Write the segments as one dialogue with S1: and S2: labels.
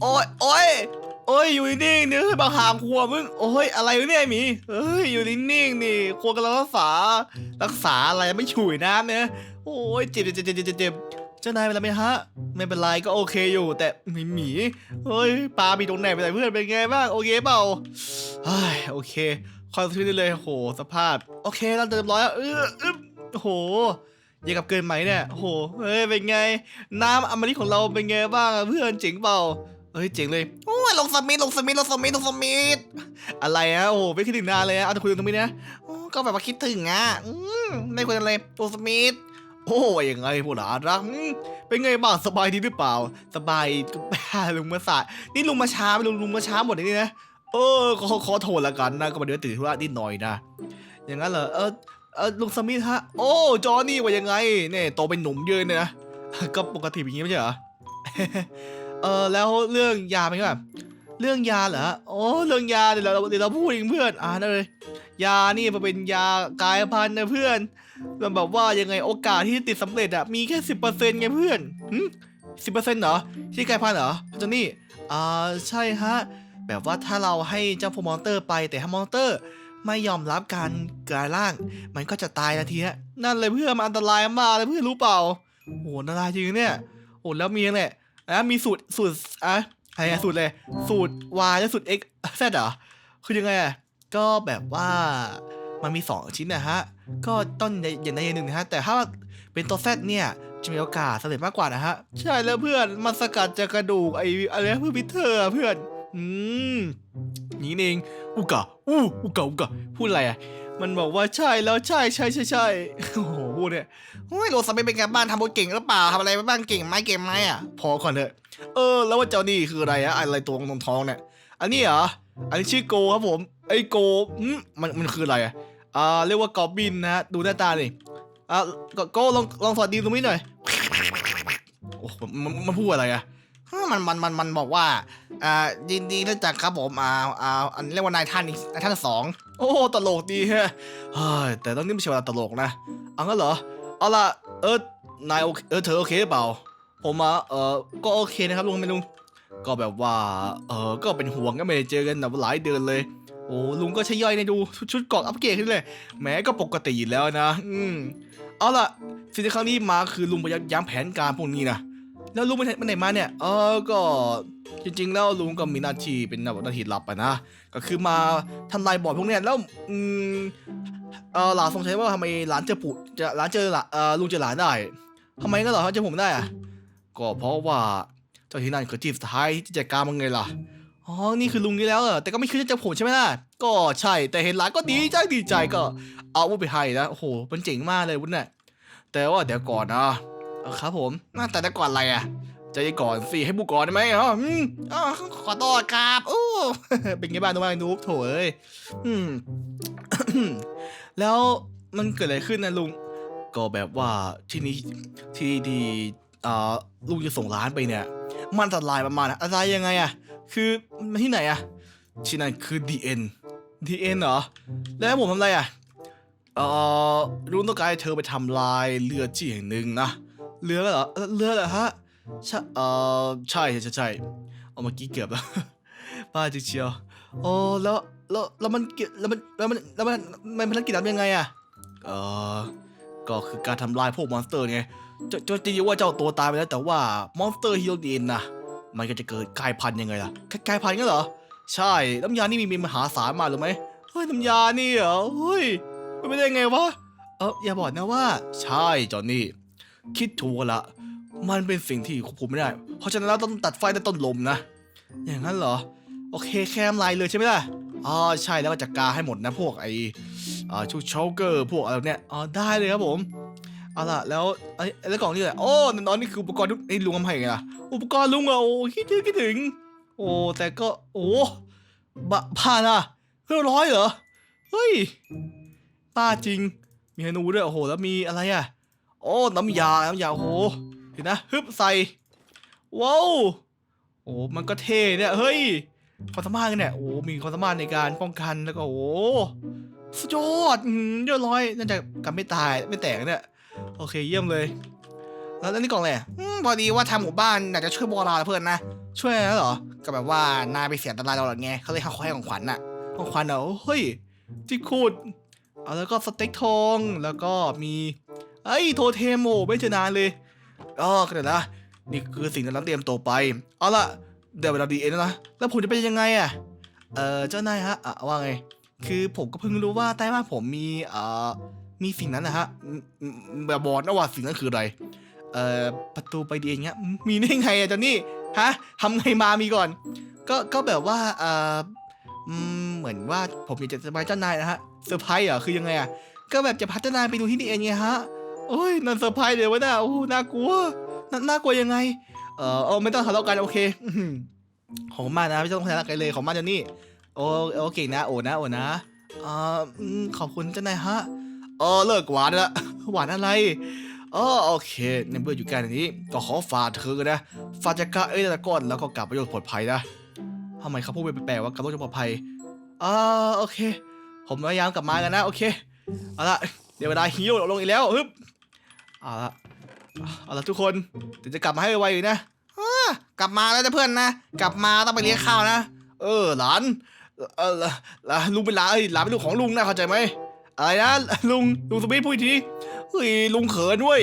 S1: โอ้ยโอ้ยโอ้ยอยู่นิ่งๆเนี่ยเฮ้ยบางหางครัวมึงโอ้ยอะไรวะเนี่ยไอหมีเฮ้ยอยู่นิ่งๆนี่ครัวกำลังรักษารักษาอะไรไม่ฉุยน้ำเนี่ยโอ้ยเจ็บเจ็บเจ็บเจ็บเจ็บเจ็บเจ้านายเป็นไรไหมฮะ ไม่เป็นไรก็โอเคอยู่ แต่หมีหมีเฮ้ยปลามีตรงไหนไปไหนเพื่อนเป็นไงบ้างโอเคเปล่าเฮ้ยโอเคคอยซื้อได้เลยโหสภาพ โอเคเราเรียบร้อยแล้วเอออึ๊บโอ้โห ยังกับเกินไหมเนี่ยโหเฮ้ยเป็นไง น้ำอมฤตของเราเป็นไงบ้างเพื่อนเจ๋งเปล่าเฮ้ยเจ๋งเลยโอ้ยลงสมิธลงสมิธลงสมิธลงสมิธอะไรอะโอ้โหไม่คิดถึงนานเลยอะเอาแต่คุยตรงนี้นะก็แบบว่าคิดถึงอะไม่คุยอะไรลงสมิธโอ้ยยังไงพวกหลานรักเป็นไงบ้างสบายดีหรือเปล่า สบายก็แพ้ลุงมาสายนี่ลุงมาช้าไปลุงลุงมาช้าหมดเลยนี่นะเออขอขอโทษละกันนะก็มาเดือดตื่นธุระนิดหน่อยนะอย่างนั้นเหรอเออ เออลุงสมิธฮะ โอ้จอหนี่ว่ายังไงเนี่ยโตเป็นหนุ่มเยอะเลยนะ ก็ปกติอย่างนี้ไม่ใช่เหรอ เออแล้วเรื่องยาเป็นไงบ้างเรื่องยาเหรอโอ้เรื่องยาเดี๋ยวเราเดี๋ยวเราพูดเองเพื่อนอ่านเลย ยานี่มันเป็นยากายพันธุ์นะเพื่อนมันแบบว่ายังไงโอกาสที่ติดสำเร็จอะมีแค่สิบเปอร์เซ็นต์ไงเพื่อนสิบเปอร์เซ็นต์เหรอที่กายพันธุ์เหรอเจนนี่อ่าใช่ฮะ แบบว่าถ้าเราให้เจ้าพวกมอนเตอร์ไปแต่ถ้ามอนเตอร์ ไม่ยอมรับการกลายร่าง มันก็จะตายนาทีฮะนั่นเลยเพื่อนมันอันตรายมากเลยเพื่อนรู้เปล่าโหอันตรายจริงเนี่ยโอ้แล้วมีอะไรแล้วมีสูตรสูตรอะอะไรอะสูตรเลยสูตร Y และสูตร X Z เหรอคือยังไงอะก็แบบว่ามันมี 2 ชิ้นนะฮะ ก็ต้นอย่างใดอย่างหนึ่งนะฮะ แต่ถ้าเป็นตัว Z เนี่ย จะมีโอกาสสำเร็จมากกว่านะฮะ ใช่แล้วเพื่อน มันสกัดจากกระดูกไอ้อะไรนะเพื่อนพิเทอร์อะเพื่อน อืมนี่เองอุกะอู้อุกะอุกะพูดอะไรอะ มันบอกว่าใช่แล้วใช่ใช่ใช่ใช่โอ้โหพูดเนี่ยโอ้ยโรสไม่เป็นไงบ้างทำบทเก่งหรือเปล่าทำอะไรไปบ้างเก่งไหมเก่งไหมอะ พอก่อนเถอะเออ แล้วว่าเจ้านี่คืออะไรอะอะไรตัวตรงท้องเนี่ยอันนี้เหรออันนี้ชื่อโกครับผมไอโกมันมันคืออะไรอะอ่าเรียกว่ากอบบินนะฮะดูหน้าตาดิอ่ากโกลองลองสวัสดีตรงนี้หน่อยโอ้มันมันพูดอะไรอะฮะ มันมันมันมันบอกว่าอ่ายินดีรู้จักครับผมอ่าอ่าอันเรียกว่านายท่านอีกนายท่านสองโอ้ตลกดีฮะเฮ้ยแต่ต้องนี่ไม่ใช่เวลาตลกนะเอางั้นเหรอเอาล่ะเออนายโอเคเออเธอโอเคหรือเปล่า ผมอะเออก็โอเคนะครับลุงไม่ลุงก็แบบว่าเออก็เป็นห่วงก็ไม่ได้เจอกันแบบหลายเดือนเลยโอ้ลุงก็ใช้ย่อยในดูชุดชุดเกาะอัปเกรดขึ้นเลยแม้ก็ปกติอยู่แล้วนะ อืมเอาล่ะสิ่งที่ครั้งนี้มาคือลุงพยายามย้ำแผนการพวกนี้นะ แล้วลุงไปไหนมาเนี่ย เออก็จริง ๆ แล้วลุงก็มีหน้าที่เป็นหน้าที่ลับอะนะ ก็คือมาทำลายบอร์ดพวกเนี้ยแล้วอืมเออหลานสงสัยว่าทำไมหลานเจอปู่จะหลานเจอหลานเออลุงเจอหลานได้ทำไมงั้นหรอเขาเจอผมได้อะก็เพราะว่าเจ้าที่นั่นคือที่สุดท้ายที่จัดการมันไงล่ะอ๋อ นี่คือลุงนี่แล้วเหรอแต่ก็ไม่คิดจะเจอผมใช่ไหมล่ะ ก็ใช่ แต่เห็นหลานก็ดีใจดีใจก็ เอาวุธไปให้นะ โอ้โห มันเจ๋งมากเลยวุฒิเนี่ยแต่ว่าเดี๋ยวก่อนนะ เออครับผมน่าแต่แต่ก่อนอะไรอะใจเย็นก่อนสิให้บุกก่อนได้ไหมอ๋ออืมอ๋อขอโทษครับโอ้เป็นไงบ้างทุกคนนูบโถเอ้ยอืม แล้วมันเกิดอะไรขึ้นนะลุง ก็แบบว่าที่นี้ที่ที่อ่าลุงจะส่งร้านไปเนี่ย มันอันตรายประมาณอะอะไรยังไงอะคือมันที่ไหนอะที่นั่นคือ DN DN เหรอ แล้วผมทำอะไรอะเออลุงต้องการให้เธอไปทำลายเรือจีแห่งหนึ่งนะ เรือเหรอเอ่อเรือเหรอฮะใช่เออใช่ใช่ใช่ใช่เอามื่อกี้เกือบแล้วบ้าจิเชียวโอ้แล้วแล้วแล้วมันเกี่ยวแล้วมันแล้วมันแล้วมันมันภารกิจทำยังไงอะเออก็คือการทำลายพวกมอนสเตอร์ไงจะจจริงๆว่าเจ้าตัวตายไปแล้วแต่ว่ามอนสเตอร์ฮีโร่ดีนนะมันก็จะเกิดกลายพันธุ์ยังไงล่ะกลายพันธุ์งั้นเหรอใช่น้ำยานี่มีมีมหาศาลมากรู้ไหมเฮ้ยน้ำยานี่เหรอเฮ้ยเป็นไปได้ไงวะเอออย่าบอกนะว่า ใช่จอนนี่ คิดถูกละ มันเป็นสิ่งที่ควบคุมไม่ได้ เพราะฉะนั้นเราต้องตัดไฟในต้นลมนะ อย่างนั้นเหรอ โอเคแค่ทำลายเลยใช่ไหมล่ะ อ๋อใช่แล้วก็จัดการให้หมดนะพวกไอ้อ่าชูช็อกเกอร์พวกอะไรเนี่ยอ๋อได้เลยครับผมเอาล่ะแล้วไอ้แล้วกล่องนี่แหละโอ้นอนนี่คืออุปกรณ์ทุกไอ้ลุงทำให้ไงล่ะอุปกรณ์ลุงอะโอ้คิดถึงคิดถึง โอ้แต่ก็โอ้บะผ่านอะเพื่อร้อยเหรอเฮ้ยป้าจริง มีเมนูด้วยโอ้โหแล้วมีอะไรอะ โอ้น้ำยา น้ำยาโอ้โหเห็นนะ ฮึบใส่ ว้าว โอ้ มันก็เท่เนี่ย เฮ้ย ความสามารถกันเนี่ย โอ้ มีความสามารถในการป้องกัน แล้วก็โอ้สุดยอดอืมยอดร้อยน่าจะกันไม่ตาย ไม่แตกเนี่ย โอเค เยี่ยมเลย แล้วนี่กล่องอะไรพอดีว่าทางหมู่บ้านอยากจะช่วยโบราณเพื่อนนะ ช่วยอะไรเหรอ ก็แบบว่านายไปเสียอันตรายเราหรอไงเขาเลยขาให้ของขวัญน่ะ ของขวัญเหรอเฮ้ยที่คูดเอาแล้วก็สเต็กทอง แล้วก็มี ไอ้ยโทเทมโอไม่เจนานเลยอ๋อก็เดี๋ยนะนี่คือสิ่งที่เราเตรียมตัวไป เอาละเดี๋ยวเวลาดีเอ็นแล้วนะ แล้วผมจะเป็นยังไงอะเออเจ้านายฮะอะว่าไง คือผมก็เพิ่งรู้ว่าใต้บ้านผมมีเอ่อมีสิ่งนั้นนะฮะแบบบอกนะว่าสิ่งนั้นคืออะไร เอ่อประตูไปดีเองี้ย มีได้ไงอะเจอนนี่ ฮะทำไงมามีก่อน ก็ก็แบบว่าเอ่ออืมเหมือนว่าผมอยากจะสบายเจ้านายนะฮะเซอร์ไพรส์เหรอคือยังไงอะก็แบบจะพัฒนาไปดูที่นี่เองไงฮะ โอ้ยนั่นเซอร์ไพรส์เลยวะน่าโอ้น่ากลัวน่าน่ากลัวยังไง เออเออไม่ต้องทะเลาะกันโอเคอื้อหือของมานะไม่ต้องทะเลาะกันเลยของมากเจนนี่โอ้โอเคนะโอ้นะโอ้นะเอ่ออืมขอบคุณเจ้านายฮะเออเลิกหวานละหวานอะไรเออโอเคในเมื่ออยู่แค่นี้ ก็ขอฝากเธอนะฝากจากกะเอ้ยตะก้อนแล้วก็กลับไปโยชนปลอดภัยนะทำไมเขาพูดไปแปลกๆว่ากลับโยนปลอดภัยเออโอเค ผมพยายามกลับมากันนะโอเคเอาละเดี๋ยวเวลาฮีโร่ลงอีกแล้วฮึบ เอาละเอาละทุกคนเดี๋ยวจะกลับมาให้ไวๆอยู่นะกลับมาแล้วนะเพื่อนนะ กลับมาต้องไปเลี้ยงข้าวนะ เออหลานเออหลานลุงเป็นหลานเอ้ยหลานเป็นลูกของลุงนะเข้าใจไหมอะไรนะลุงลุงสมิธพูดทีเฮ้ยลุงเขินเว้ย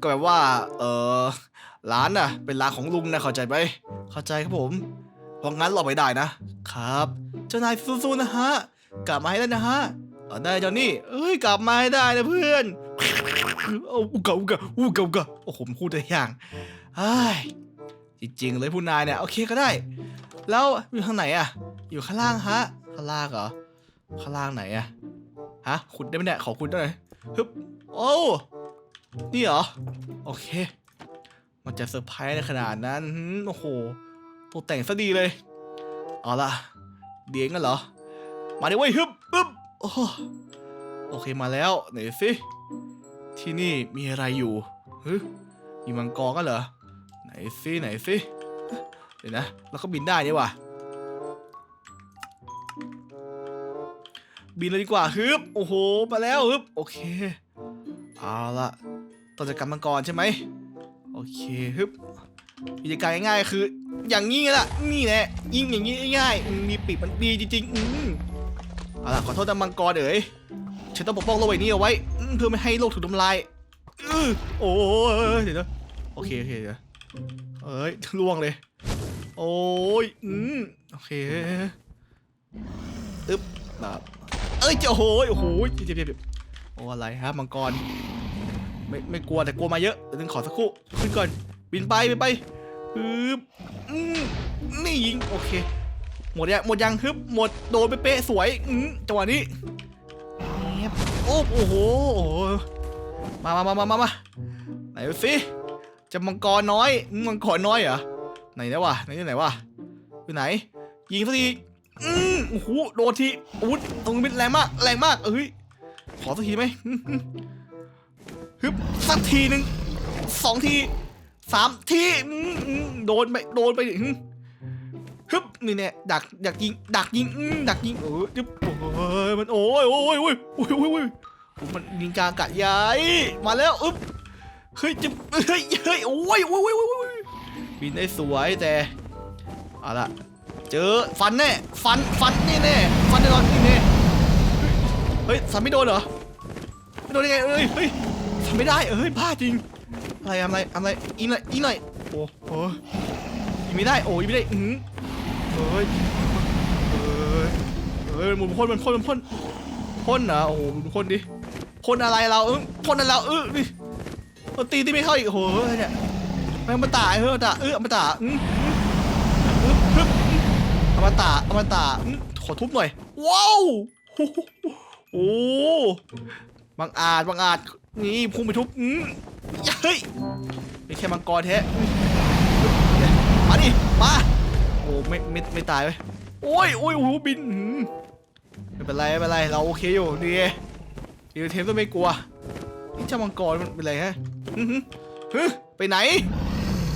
S1: ก็แบบว่า เออหลานน่ะ เป็นหลานของลุงนะเข้าใจไหมเข้าใจครับผมเพราะงั้นเราไปได้นะครับ เจ้านายสู้ๆนะฮะ กลับมาให้ได้นะฮะได้เจ้านี่เอ้ยกลับมาให้ได้นะเพื่อน เอาอุกะอุกกะอุกกะอุกะโอ้โหผมพูดได้อย่างเฮ้ยจริงๆเลยผู้นายเนี่ยโอเคก็ได้ แล้วอยู่ข้างไหนอะอยู่ข้างล่างฮะข้างล่างเหรอข้างล่างไหนอะฮะขุดได้ไหมเนี่ยขอขุดได้ไหมฮึบโอ้นี่เหรอโอเค มันจะเซอร์ไพรส์ในขนาดนั้นโอ้โหตกแต่งซะดีเลยเอาละเดียงกันเหรอมาดิเว้ยฮึบฮึบโอ้โหโอเคมาแล้วไหนสิ ที่นี่มีอะไรอยู่ฮึมีมังกรกันเหรอ ไหนสิไหนสิเดี๋ยวนะเราก็บินได้นี่ว่ะบินเลยดีกว่าฮึบโอ้โหมาแล้วฮึบโอเคเอาละต้องจัดการมังกรใช่ไหมโอเคฮึบวิธีการง่ายๆคือ อย่างนี้แหละนี่แหละยิงอย่างนี้ง่ายๆมมีปีกมันดีจริงๆอืมเอาล่ะขอโทษนะมังกรเอ๋ย ฉันต้องปกป้องโลกใบนี้เอาไว้อืมเพื่อไม่ให้โลกถูกทำลายอื้อโอ้ยเดี๋ยวนะโอเคโอเคเดี๋ยวเอ้ยล่วงเลย โอ้ยอืมโอเคอึ๊บแบบเอ้ยเจ้าโอ้ยโอ้โหเจ็บเจ็บเจ็บโอ้อะไรฮะมังกรไม่ไม่กลัวแต่กลัวมาเยอะเดี๋ยวนึงขอสักครู่ขึ้นก่อนบินไปบินไปฮึบอืมนี่ยิงโอเค หมดยังหมดยังฮึบหมดโดนไปเป๊ะๆสวยอืมจังหวะนี้ บโอ้โอ้โห มามามามามามาไหนดูสิจะมังกรน้อยมังกรน้อยเหรอ ไหนนะวะ ไหนที่ไหนวะอยู่ไหน ยิงสักทีอืมโอ้โห โดนทีอู้ตรงนี้แรงมาก แรงมากเอ้ย ขอสักทีไหมฮึบสักทีหนึ่งสองทีสามทีโดนไป โดนไปอืม ฮึบนี่เนี่ยดักดักยิงดักยิงอืมดักยิงเออจึ๊บโอ้ยมันโอ้ยโอ้ยโอ้ยโอ้ยโอ้ยโอ้ยมันยิงกลางกะใหญ่มาแล้วอึ๊บเฮ้ยจะเฮ้ยเฮ้ยโอ้ยโอ้ยโอ้ยโอ้ยบินได้สวยแต่เอาละเจอฟันแน่ฟันฟันนี่แน่ฟันแน่นอนนี่แน่เฮ้ยสันไม่โดนเหรอไม่โดนได้ไงเอ้ยเฮ้ยสันไม่ได้เอ้ยพลาจริงอะไรอะไรอะไรอีหน่อยอีหน่อยโอ้โหยิงไม่ได้โอ้ยไม่ได้อือหือ เฮ้ยเฮ้ยเฮ้ยมันพ่นมันพ่นมันพ่นพ่นเหรอโอ้โหมันพ่นดิพ่นอะไรเราเออพ่นอะไรเราเออนี่มันตีที่ไม่เข้าอีกโอ้โหเนี่ยแม่งมาตาเฮ้ยมาตาเออมาตาอืมอมาตาอมาตาขอทุบหน่อย ว้าวโอ้บางอาจบางอาจนี่พุ่งไปทุบอืมเฮ้ยไม่แค่มังกรแท้มาดิมา โอ้ไม่ไม่ไม่ตายเว้ยโอ้ยโอ้ยโอ้โหบินอืมไม่เป็นไรไม่เป็นไรเราโอเคอยู่ดีดีเทมต้องไม่กลัวนี่เจ้ามังกรมันเป็นไรฮะอื้อหือฮึไปไหน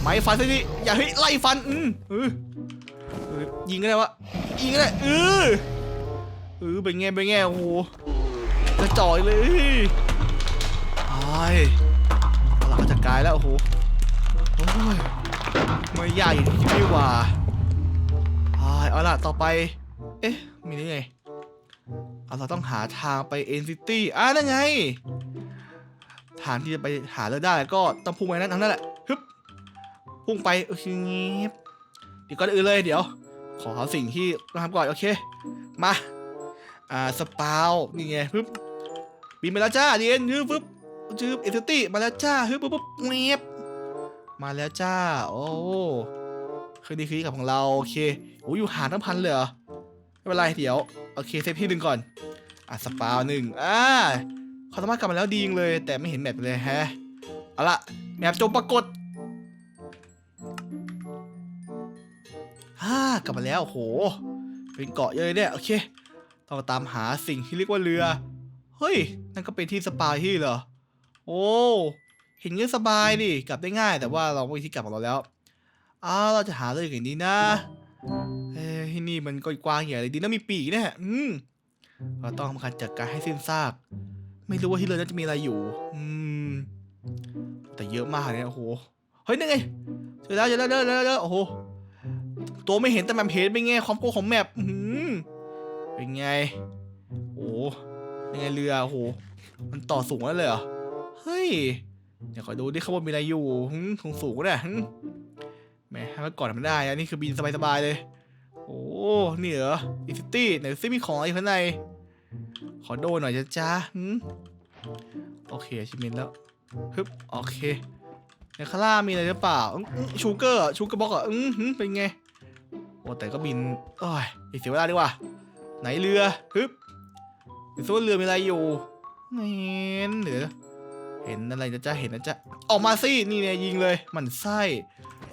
S1: ไม่ฟันสิอย่าให้ไล่ฟันอืมเออเออยิงก็ได้วะยิงก็ได้เออเออเป็นไงเป็นไงโอ้โหจะจ่อยเลยไอ้ายเอาละจัดการแล้วโอ้โหโอ้ยไม่ยากอย่างที่คิดนี่หว่า โล่ะ ต่อไป เอ๊ะ มีนี่ไง เอาเราต้องหาทางไปเอ็นซิตี้อะนั่นไง ทางที่จะไปหาเลือได้ก็ต้องพุ่งไปนั้นทางนั้นแหละฮึบพุ่งไปโอเคเดี๋ยวก่อนอื่นเลยเดี๋ยว ขอสิ่งที่ต้องทำก่อนโอเค มา อ่า สปาวนี่ไงฮึบบินไปแล้วจ้าเดียนฮึบปึ๊บจืบเอ็นซิตี้มาแล้วจ้าฮึบปึ๊บปึ๊บเงียบมาแล้วจ้า โอ้ คือนี่คือกับของเราโอเคโอ้อยู่ห่างตั้งพันเลยเหรอไม่เป็นไรเดี๋ยวโอเคเซฟที่หนึ่งก่อนอะสปาวหนึ่งอ่าเขาสามารถกลับมาแล้วดีงเลย แต่ไม่เห็นแมปเลยแฮะเอาละแมปจงปรากฏฮ่ากลับมาแล้วโหเป็นเกาะเยอะเลยเนี่ยโอเคต้องตามหาสิ่งที่เรียกว่าเรือเฮ้ยนั่นก็เป็นที่สปาที่เหรอโอ้เห็นเงี้ยสบายดิกลับได้ง่าย แต่ว่าเราไม่มีที่กลับของเราแล้ว อ้าวเราจะหาเรื่องอย่างนี้นะเอ้ยที่นี่มันก็กว้างใหญ่เลยดีนะมีปีกเนี่ยอืมเราต้องทำการจัดการให้สิ้นซาก ไม่รู้ว่าที่เรือนั้นจะมีอะไรอยู่ อืม แต่เยอะมากเนี่ยโอ้โหเฮ้ยนี่ไงเจอแล้วเจอแล้วเจอแล้วเจอแล้วโอ้โหตัวไม่เห็นแต่แมปเห็นเป็นไงความโกของแมปอื้อหือเป็นไงโอ้ยังไงเรือโอ้โหมันต่อสูงแล้วเลยเหรอเฮ้ยเดี๋ยวขอดูดิข้างบนมีอะไรอยู่หึสูงสูงเนี่ย แหมให้มันก่อนมันได้อันนี้คือบินสบายๆเลย โอ้ นี่เหรออิซิตี้ไหนซิมีของอะไรข้างใน ขอโดนหน่อยจ้ะจ้าโอเคชิมินแล้วฮึบโอเคในข้างล่างมีอะไรหรือเปล่าชูเกอร์ชูเกอร์บ็อกอะอืมเป็นไงโอ้แต่ก็บินโอ้ยเสียเวลาดีกว่า ไหนเรือฮึบเห็นซิว่าเรือมีอะไรอยู่ไม่เห็นเดี๋ยวเห็นอะไรนะจ๊ะเห็นนะจ๊ะออกมาสินี่เนี่ยยิงเลยมันไส้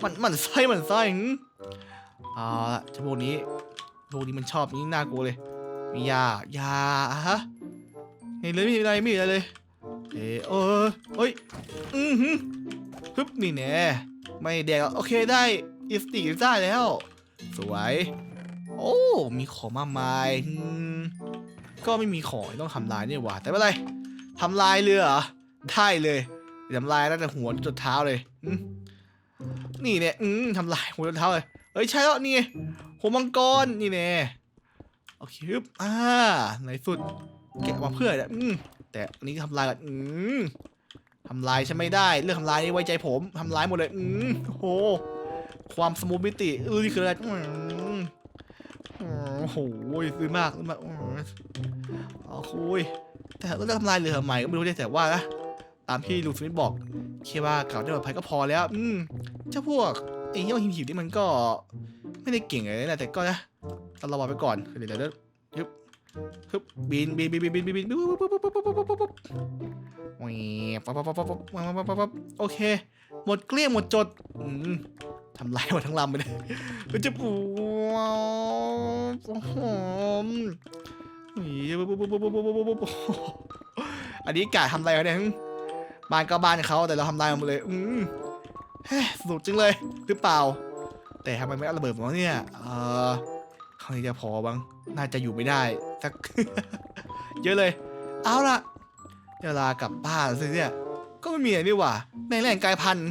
S1: มันมันไส้หมันไส้หืมเอาละเจ้าพวกนี้พวกนี้มันชอบนี่น่ากลัวเลย มียายาฮะเห็นเลยไม่มีอะไรไม่มีอะไรเลย เออเออเฮ้ย อือหือฮึบนี่แน่ไม่แดกโอเคได้อิสติกได้แล้ว สวย โอ้ มีของมากมาย ก็ไม่มีของต้องทำลายนี่หว่า แต่ไม่เป็นไรทำลายเรือได้เลยทำลายตั้งแต่หัวจนเท้าเลยอื นี่เนี่ยอืมทำลายหัวเท้าเลยเอ้ยใช่แล้วนี่หัวมังกรนี่แน่โอเคฮึบอ่าในสุดแกะมาเพื่อเนี่ยอืมแต่อันนี้ทำลายก่อนอืมทำลายใช่ไม่ได้ เรื่องทำลายนี่ไว้ใจผมทำลายหมดเลยอืมโอ้โหความสมูทมิติเออนี่คืออะไรอืมโอ้โหซื้อมากซื้อมากอ๋อคุยแต่เราจะทำลายเรือทำไมก็ไม่รู้เนี่ยแต่ว่านะตามที่ลุงสมิธบอกแค่ว่ากลับได้ปลอดภัยก็พอแล้ว อืม เจ้าพวกไอ้เหี้ยหิวหิวนี่มันก็ไม่ได้เก่งอะไรนะแต่ก็นะต้องระวังไปก่อนเดี๋ยวเดี๋ยวเดี๋ยวฮึบฮึบบินบินบินบินบินบินบินปุ๊บปุ๊บปุ๊บปุ๊บปุ๊บปุ๊บปุ๊บปุ๊บแหวปั๊บปั๊บปั๊บปั๊บปั๊บปั๊บปั๊บปั๊บโอเค หมดเกลี้ยงหมดจดอืมทำลายหมดทั้งลำไปเลยมันจะปูหอมปุ๊บปุ๊บปุ๊บปุ๊บปุ๊บปุ๊บปุ๊บปุ๊บอันนี้กะทำอะไรวะเนี่ยบ้านก็บ้านเขาแต่เราทำลายหมดเลยอืมเฮ้ย สนุกจังเลยหรือเปล่า แต่ทำไมไม่เอาระเบิดมาเนี่ยเออครั้งนี้จะพอบ้างน่าจะอยู่ไม่ได้สัก เยอะเลย เอาละเวลากลับบ้านสิเนี่ย ก็ไม่มีอะไรนี่หว่าแม่งแรงกายพันธุ์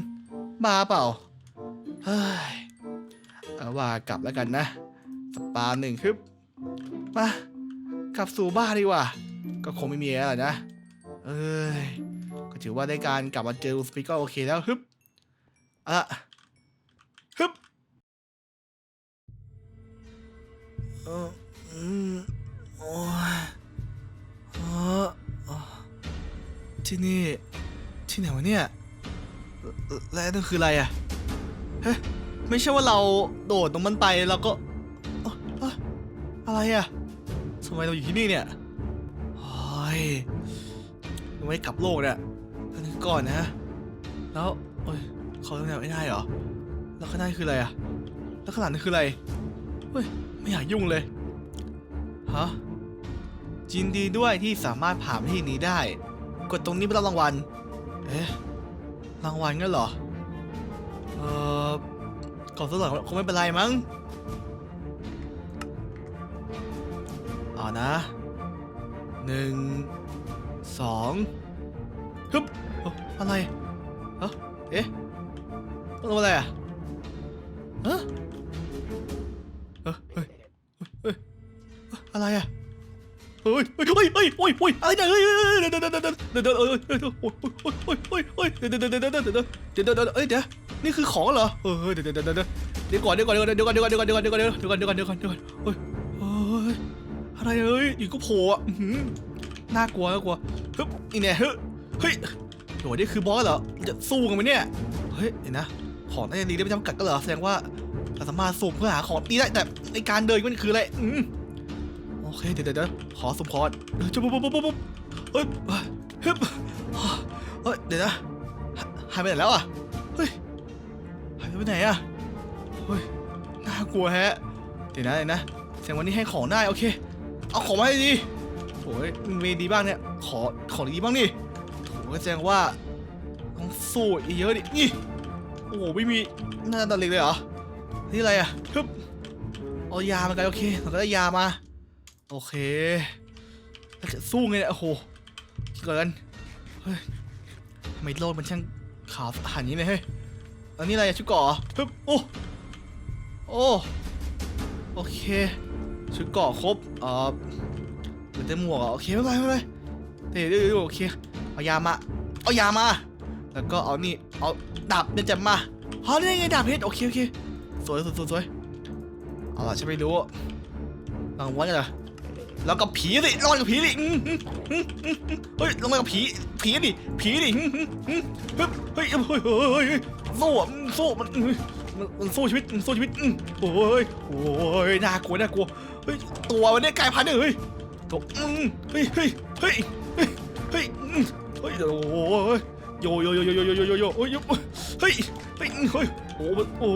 S1: บ้าเปล่า เฮ้ย เอาว่ากลับแล้วกันนะ สปาหนึ่งคึบมากลับสู่บ้านดีกว่า ก็คงไม่มีอะไรนะ เอ้ย ก็ถือว่าได้การกลับมาเจอลูสปิก็โอเคแล้วฮึบ อะฮึบเอออืมโอ้ยเออเออที่นี่ ที่ไหนวะเนี่ยเอ่อและนั่นคืออะไรอะเฮ้ยไม่ใช่ว่าเราโดดตรงมันไปแล้วก็เอ้อเอ้ออะไรอะทำไมเราอยู่ที่นี่เนี่ยโอ้ย ไม่กลับโลกเนี่ยอันนี้ก่อนนะ แล้วโอ้ย เขาทำแบบไม่ได้เหรอ แล้วข้างหน้าคืออะไรอะแล้วข้างหลังนี่คืออะไร เฮ้ย ไม่อยากยุ่งเลย ฮะยินดีด้วยที่สามารถผ่านที่นี้ได้ กดตรงนี้เพื่อรับรางวัล เอ๊ะ รางวัลงั้นเหรอ เออกดสักหน่อยคงไม่เป็นไรมั้งเอานะหนึ่งสองฮึบอะไร เอ้าเอ๊ะ ต้องทำอะไรอะฮะเออเฮ้ยอะไรอะเฮ้ยเฮ้ยเฮ้ยเฮ้ยโอ้ยโอ้ยอะไรเนี่ยเฮ้ยเฮ้ยเดี๋ยวเดี๋ยวเดี๋ยวเดี๋ยวเดี๋ยวเดี๋ยวเอ้ยเฮ้ยโอ้ยโอ้ยโอ้ยโอ้ยเดี๋ยวเดี๋ยวเดี๋ยวเดี๋ยวเดี๋ยวเดี๋ยวเดี๋ยวเฮ้ยเดี๋ยวนี่คือของเหรอเออเดี๋ยวเดี๋ยวเดี๋ยวเดี๋ยวเดี๋ยวก่อนเดี๋ยวก่อนเดี๋ยวก่อนเดี๋ยวก่อนเดี๋ยวก่อนเดี๋ยวก่อนเดี๋ยวก่อนเดี๋ยวก่อนเดี๋ยวก่อนเดี๋ยวก่อนเดี๋ยวก่อนเดี๋ยวก่อนเฮ้ยเฮ้ยอะไรเอ้ยอยู่ก็โผล่อะน่ากลัวน่ากลัวฮึบอีเนี่ยฮึบเฮ้ยโหนี่คือบอสเหรอจะสู้กันไหมเนี่ยเฮ้ยเห็นนะ ของน่าจะดีได้ไม่จำกัดก็เหรอแสดงว่าเราสามารถสุ่มเพื่อหาของดีได้แต่ในการเดินมันคืออะไรอืมโอเคเดี๋ยวเดี๋ยวขอสุ่มคอร์ดเออจะปุ๊บปุ๊บปุ๊บปุ๊บเฮ้ยเฮึบเฮ้ยเดี๋ยวนะหายไปไหนแล้วอะเฮ้ยหายไปไหนอะเฮ้ยน่ากลัวแฮะเดี๋ยวนะเดี๋ยวนะแสดงวันนี้ให้ของได้โอเค เอาของมาให้ดีโอ้ยมีดีบ้างเนี่ยขอของดีบ้างดิโอ้แสดงว่าต้องสู้อีกเยอะดินี่ อ้โหไม่มีหน้าตาเล็กเลยเหรอ นี่อะไรอะฮึบเอายามากันโอเคเราก็ได้ยามา โอเคแล้วจะสู้ไงเนี่ยโอ้โหเกินเฮ้ยทำไมโลดมันช่างขาวอาหารนี้เลยเฮ้ยอันนี้อะไรชุดเก่อเหรอฮึบโอ้โอ้โอเค ชุดเก่อครบเอ่อเหลือแต่หมวกอะโอเคไม่เป็นไรไม่เป็นไรเดี๋ยวเดี๋ยวเดี๋ยวโอเคเอายามาเอายามา แล้วก็เอานี่ เอาดาบเนี่ยจะมาฮอนี่ไงดาบเพชรโอเคโอเคสวยสวยสวยสวยเอาล่ะฉันไม่รู้รางวัลกันเหรอแล้วก็ผีสิรอดกับผีดิเฮ้ยลงมากับผีผีดิผีดิเฮ้ยเฮ้ยเฮ้ยเฮ้ยสู้อะสู้มันมันมันสู้ชีวิตมันสู้ชีวิตโอ้ยโอ้ยน่ากลัวน่ากลัวเฮ้ยตัวมันเนี่ยกลายพันธุ์เนี่ยเฮ้ยตัวเฮ้ยเฮ้ยเฮ้ยเฮ้ยเฮ้ยเฮ้ยโอ้ย โยโยโยโยโยโยโยโยโยโอ้ยเฮ้ยเฮ้ยเฮ้ยโอ้โอ้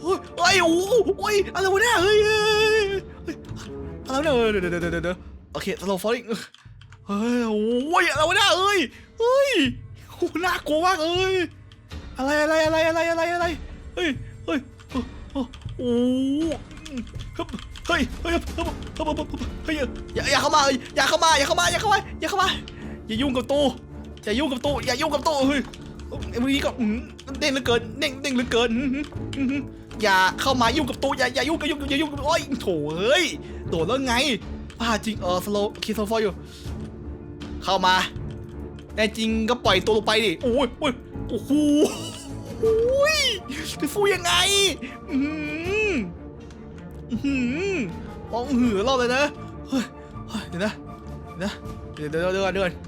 S1: โอ้ยเฮ้ยโอ้โอ้ยอะไรวะเนี่ยเฮ้ยอะไรเนี่ยเดี๋ยวเดี๋ยวเดี๋ยวเดี๋ยวโอเคสโลฟอลิ่งเฮ้ยโอ้ยอะไรวะเนี่ยเอ้ยเฮ้ยโอ้น่ากลัวมากเอ้ยอะไรอะไรอะไรอะไรอะไรอะไรเฮ้ยเฮ้ยโอ้โอ้เฮ้ยเฮ้ยเฮ้ยเฮ้ยอย่าอย่าเข้ามาอย่าเข้ามาอย่าเข้ามาอย่าเข้ามาอย่าเข้ามาอย่ายุ่งกับตู้ อย่ายุ่งกับตู้อย่ายุ่งกับตู้เฮ้ยไอ้พวกนี้ก็เด้งเหลือเกินเด้งเด้งเหลือเกินอย่าเข้ามายุ่งกับตู้อย่าอย่ายุ่งกับยุ่งอย่ายุ่งกับโอ้ยโถเอ้ยโดดแล้วไงบ้าจริงเออสโลคีโซฟอยู่ เข้ามาแน่จริงก็ปล่อยตัวลงไปดิโอ้ยโอ้ยโอ้โหโอ้ยจะสู้ยังไงอือหืออื้อหือมองหือรอบเลยนะเฮ้ยเฮ้ยเดี๋ยวนะเดี๋ยวนะเดี๋ยวเดี๋ยวเดี๋ยว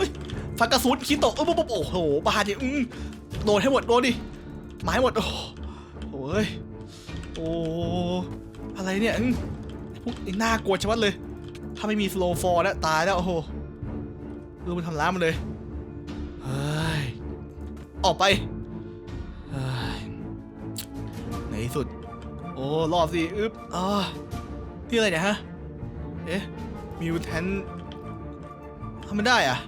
S1: ฮ้ยฟันกระสุนคิโตะเออโอ้โหบาดดิอืมโดนให้หมดโดนดิมาให้หมดโอ้โหเฮ้ยโอ้อะไรเนี่ยอืมพวกนี้น่ากลัวชะมัดเลย ถ้าไม่มีสโลฟอร์นะตายแล้วโอ้โหเออมันทำร้ายมันเลยเฮ้ยออกไปในที่สุด โอ้รอบสิอึ๊บอ่าที่อะไรเนี่ยฮะเอ๊ะมิวแทนทำไม่ได้อะ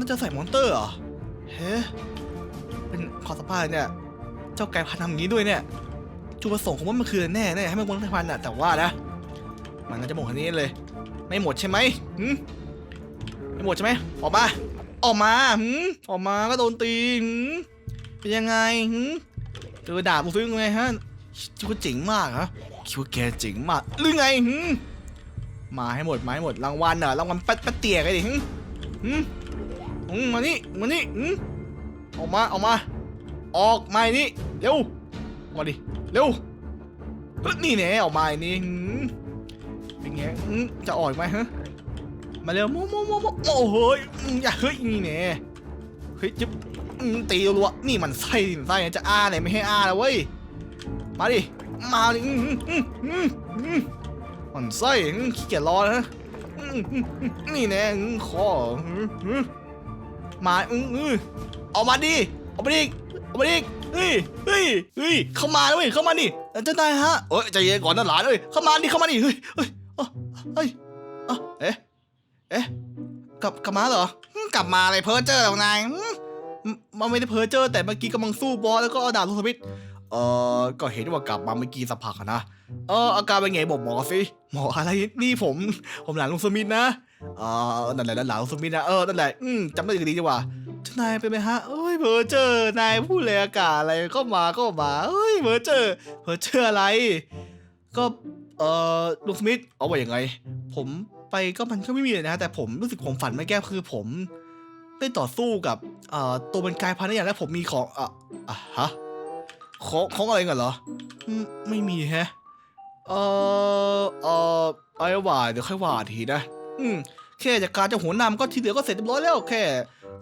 S1: น่าจะใส่มอนเตอร์เหรอ เฮ้เป็นขอสปายเนี่ย เจ้าไก่พันทำอย่างนี้ด้วยเนี่ย จุดประสงค์ของมันมันคือแน่แน่ให้มันวนพันธุ์อะแต่ว่านะ มันน่าจะหมดแค่นี้เลย ไม่หมดใช่ไหมหืมไม่หมดใช่ไหมออกมา ออกมาหืมออกมาก็โดนตีหืมเป็นยังไงหืมเจอดาบมึงซื้อไงฮะคิดว่าเจ๋งมากเหรอคิดว่าแกเจ๋งมากหรือไงหึมาให้หมดมาให้หมดรางวัลเหรอรางวัลแป๊ดแป๊ดเตี่ยกันดิหึหึ หึมานี่มานี่หึออกมาออกมา ออกมานี่เร็วออกมาดิเร็วเฮ้ยนี่แน่ออกมาไอ้นี่เป็นไงจะออกไหมฮะมาเร็วโมโมโมโมโอ้เฮ้ยอืมอย่าเฮ้ยนี่แน่เฮ้ยจิ๊บอืมตีรัวนี่มันไส้มันไส้จะอ้าไหนไม่ให้อ้าแล้วเว้ยมาดิมาดิอืมอืมอืมอืมมันไส้อืมขี้เกียจรอนะอืมอืมอืมนี่แน่อืมคออืมอืม มาอืมอืมออกมาดิออกมาดิออกมาดิเฮ้ยเฮ้ยเฮ้ยเข้ามาเลยเข้ามาดิเจ้านายฮะเอ้ยใจเย็นก่อนนะหลานเอ้ยเข้ามาดิเข้ามาดิเฮ้ยเฮ้ยเอ้าเฮ้ยเอ๊ะกลับกลับมาเหรอกลับมาอะไรเพ้อเจอของนายมันไม่ได้เพ้อเจอแต่เมื่อกี้กำลังสู้บอสแล้วก็เอาดาบลูกสมิธเออก็เห็นว่ากลับมาเมื่อกี้สักพักนะ เอออาการเป็นไงบอกหมอสิ หมออะไรนี่ผม ผมหลานลุงสมิธนะ ออนั่นแหละหลานลุงสมิธนะเออนั่นแหละอืมจำได้ดีดีว่าทนายเป็นไหมฮะเอ้ยเพอเจอนายพูดเลยอากาศอะไรก็มาก็มาเอ้ยเพอเจอเพอเจออะไร ก็เออลุงสมิธเอาไว้ยังไง ผมไปก็มันก็ไม่มีเลยนะ แต่ผมรู้สึกผมฝันไม่แก้คือผมได้ต่อสู้กับเอ่อตัวเป็นกายพันธุ์อย่างแล้วผมมีของอะอะฮะของของอะไรกันเหรอไม่มีแฮะเออเออไอ้ว่าเดี๋ยวค่อยว่าทีนะ อืมแค่จากการจะหัวนำก็ที่เหลือก็เสร็จเรียบร้อยแล้วแค่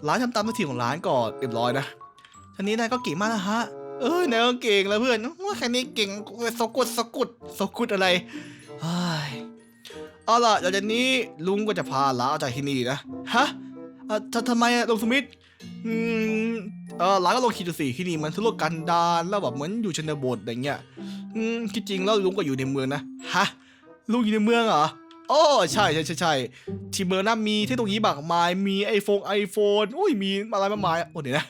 S1: ร้านทำตามหน้าที่ของร้านก็เรียบร้อยนะทีนี้นายก็เก่งมากนะฮะ เอ้ยนายก็เก่งแล้วเพื่อนว่าแค่นี้เก่งสกุดสกุดสกุดอะไรเฮ้ยเอาล่ะเดี๋ยวจากนี้ลุงก็จะพาหลานออกจากที่นี่นะฮะเออทำไมอะลุงสมิธอืมเออหลานก็ลองคิดดูสิที่นี่มันทุรกันดารแล้วแบบเหมือนอยู่ชนบทอย่างเงี้ยอืมที่จริงแล้วลุงก็อยู่ในเมืองนะฮะลุงอยู่ในเมืองเหรอ โอ้ใช่ใช่ใช่ใช่ที่เมืองนั้นมีเทคโนโลยีมากมายมีไอโฟนไอโฟนอุ้ยมีอะไรมากมายโอ้เดี๋ยวนะ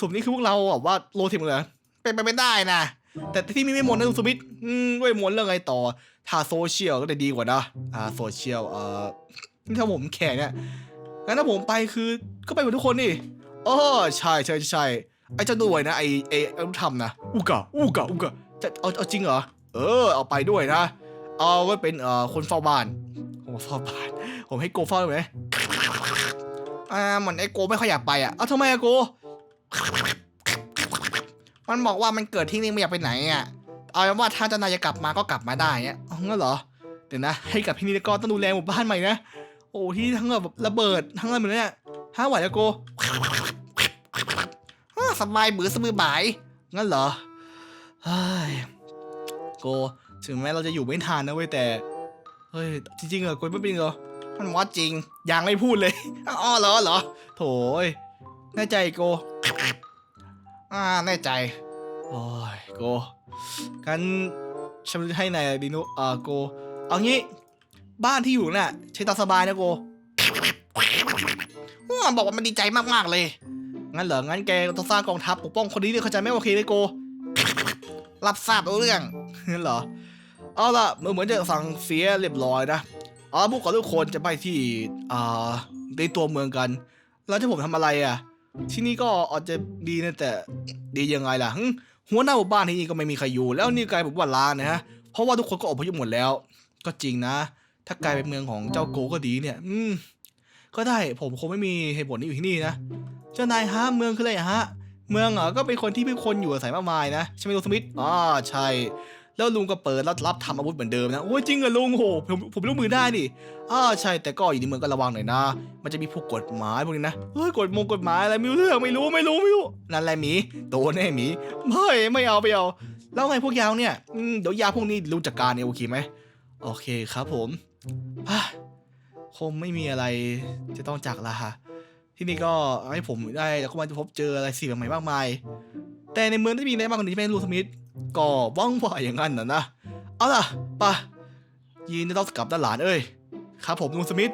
S1: สมนี้คือพวกเราแบบว่าโลเทมเลยเป็นไปไม่ได้นะ แต่ที่มีไม่มดนะลุงสมิธอืมด้วยมนเรื่องอะไงต่อ ถ้าโซเชียลก็จะดีกว่านะอ่าโซเชียลเอ่อถ้าผมแข่เนี่ยงั้นถ้าผมไปคือก็ไปเหมือนทุกคนนี่โอ้ใช่ใช่ใช่ไอ้เจ้าด้วยนะไอไอไอ้รู้ทำนะอุกะอุกะอุกะจะเอาเอาจริงเหรอเออเอาไปด้วยนะ เอาไว้เป็นเอ่อคนเฝ้าบ้าน ผมเฝ้าบ้าน ผมให้โกเฝ้าได้ไหมอ่าเหมือนไอ้โกไม่ค่อยอยากไปอะ เอาทำไมอะโก มันบอกว่ามันเกิดที่นี่ไม่อยากไปไหนอะ เอาเป็นว่าถ้าเจ้านายจะกลับมาก็กลับมาได้อะเองั้นเหรอ เดี๋ยวนะ ให้กลับที่นี่แล้วก็ต้องดูแลหมู่บ้านใหม่นะ โอ้ที่ทั้งแบบระเบิดทั้งอะไรเหมือนเนี่ยห้าไหวอะโก้สบายบือสมือบาย งั้นเหรอเฮ้ยโก ถึงแม้เราจะอยู่ไม่ทานนะเว้ยแต่ เฮ้ยจริงๆเหรอโกไม่เป็นเหรอมันว่าจริงยังไม่พูดเลยอ๋อเหรอเหรอโถยแน่ใจโกอ่าแน่ใจโอ้ยโกกันฉันจะให้นายดินุอ่าโกเอางี้ บ้านที่อยู่น่ะใช้ตามสบายนะโกอ้อบอกว่ามันดีใจมากๆเลย งั้นเหรอ งั้นแกต้องสร้างกองทัพปกป้องคนนี้ด้วยเข้าใจไหมโอเคไหมโก รับทราบรู้เรื่องงั้นเหรอ เอาล่ะเหมือนเหมือนจะสั่งเสียเรียบร้อยนะเอาพวกเราทุกคนจะไปที่อ่าในตัวเมืองกัน แล้วจะผมทำอะไรอะ ที่นี่ก็อาจจะดีนะแต่ดียังไงล่ะหัวหน้าหมู่บ้านที่นี่ก็ไม่มีใครอยู่ แล้วนี่กลายเป็นว่าล้างนะฮะเพราะว่าทุกคนก็อพยพหมดแล้ว ก็จริงนะ ถ้ากลายเป็นเมืองของเจ้าโกก็ดีเนี่ย อืมก็ได้ผมคงไม่มีเหตุผลที่อยู่ที่นี่นะเจ้านายฮะเมืองคืออะไรฮะ เมืองเหรอก็เป็นคนที่มีคนอยู่อาศัยมากมายนะใช่ไหมลุงสมิธอ๋อใช่ แล้วลุงก็เปิดรับรับทำอาวุธเหมือนเดิมนะโอ้ยจริงเหรอลุงโหผมผมรู้มือได้ดิอ๋อใช่แต่ก็อยู่ในเมืองก็ระวังหน่อยนะ มันจะมีพวกกฎหมายพวกนี้นะเฮ้ยกฎมงกฎหมายอะไรไม่รู้เรื่องไม่รู้ไม่รู้ไม่รู้นั่นแหละหมีโดนแน่หมีไม่ไม่เอาไม่เอาแล้วไงพวกยาวเนี่ยเดี๋ยวยาพวกนี้รู้จักการเนี่ยโอเคไหมโอเคครับผมคงไม่มีอะไรจะต้องจากละฮะที่นี่ก็ให้ผมได้แล้วก็มาพบเจออะไรสิ่งใหม่มากมาย แต่ในเมืองที่มีอะไรมากกว่านี้ใช่ไหมลูสมิธก็ว่องว่าอย่างนั้นนะนะ เอาล่ะไปะยินดีต้อนรับกลับด้านหลานเอ้ย ครับผมลุงสมิธ